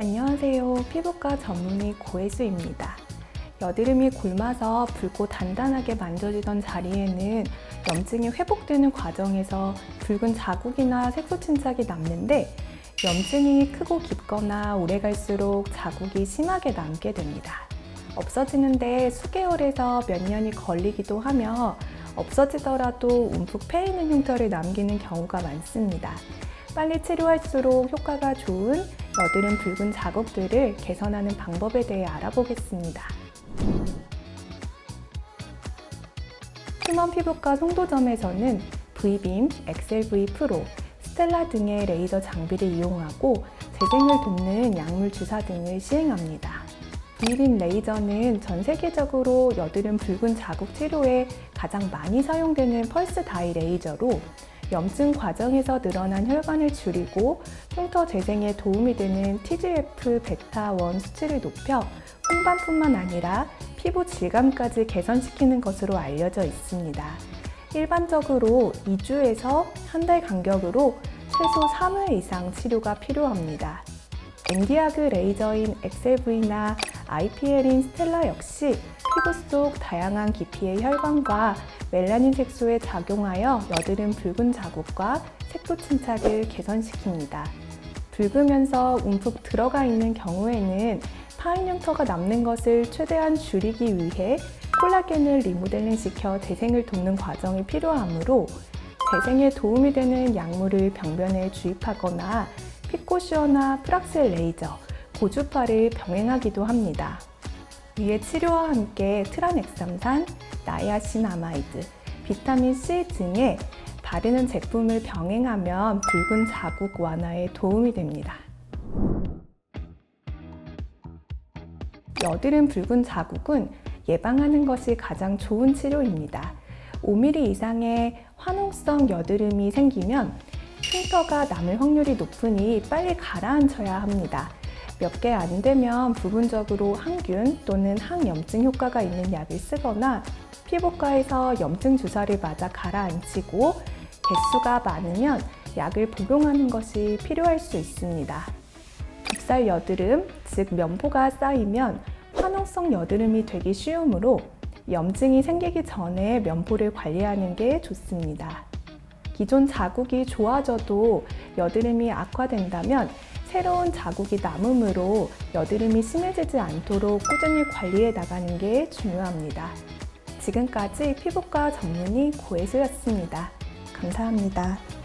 안녕하세요. 피부과 전문의 고혜수입니다. 여드름이 곪아서 붉고 단단하게 만져지던 자리에는 염증이 회복되는 과정에서 붉은 자국이나 색소 침착이 남는데 염증이 크고 깊거나 오래 갈수록 자국이 심하게 남게 됩니다. 없어지는데 수개월에서 몇 년이 걸리기도 하며 없어지더라도 움푹 패이는 흉터를 남기는 경우가 많습니다. 빨리 치료할수록 효과가 좋은 여드름 붉은 자국들을 개선하는 방법에 대해 알아보겠습니다. 휴먼 피부과 송도점에서는 V빔, 엑셀V 프로, 스텔라 등의 레이저 장비를 이용하고 재생을 돕는 약물 주사 등을 시행합니다. V빔 레이저는 전 세계적으로 여드름 붉은 자국 치료에 가장 많이 사용되는 펄스 다이 레이저로 염증 과정에서 늘어난 혈관을 줄이고 흉터 재생에 도움이 되는 TGF 베타1 수치를 높여 홍반뿐만 아니라 피부 질감까지 개선시키는 것으로 알려져 있습니다. 일반적으로 2주에서 한 달 간격으로 최소 3회 이상 치료가 필요합니다. 엔디아그 레이저인 엑셀V나 IPL인 스텔라 역시 피부 속 다양한 깊이의 혈관과 멜라닌 색소에 작용하여 여드름 붉은 자국과 색소 침착을 개선시킵니다. 붉으면서 움푹 들어가 있는 경우에는 파인 흉터가 남는 것을 최대한 줄이기 위해 콜라겐을 리모델링 시켜 재생을 돕는 과정이 필요하므로 재생에 도움이 되는 약물을 병변에 주입하거나 피코시어나 프락셀 레이저, 고주파를 병행하기도 합니다. 위의 치료와 함께 트라넥삼산, 나야신아마이드, 비타민C 등의 바르는 제품을 병행하면 붉은 자국 완화에 도움이 됩니다. 여드름 붉은 자국은 예방하는 것이 가장 좋은 치료입니다. 5mm 이상의 화농성 여드름이 생기면 흉터가 남을 확률이 높으니 빨리 가라앉혀야 합니다. 몇 개 안 되면 부분적으로 항균 또는 항염증 효과가 있는 약을 쓰거나 피부과에서 염증 주사를 맞아 가라앉히고 개수가 많으면 약을 복용하는 것이 필요할 수 있습니다. 좁쌀 여드름, 즉 면포가 쌓이면 화농성 여드름이 되기 쉬우므로 염증이 생기기 전에 면포를 관리하는 게 좋습니다. 기존 자국이 좋아져도 여드름이 악화된다면 새로운 자국이 남으므로 여드름이 심해지지 않도록 꾸준히 관리해 나가는 게 중요합니다. 지금까지 피부과 전문의 고혜수였습니다. 감사합니다.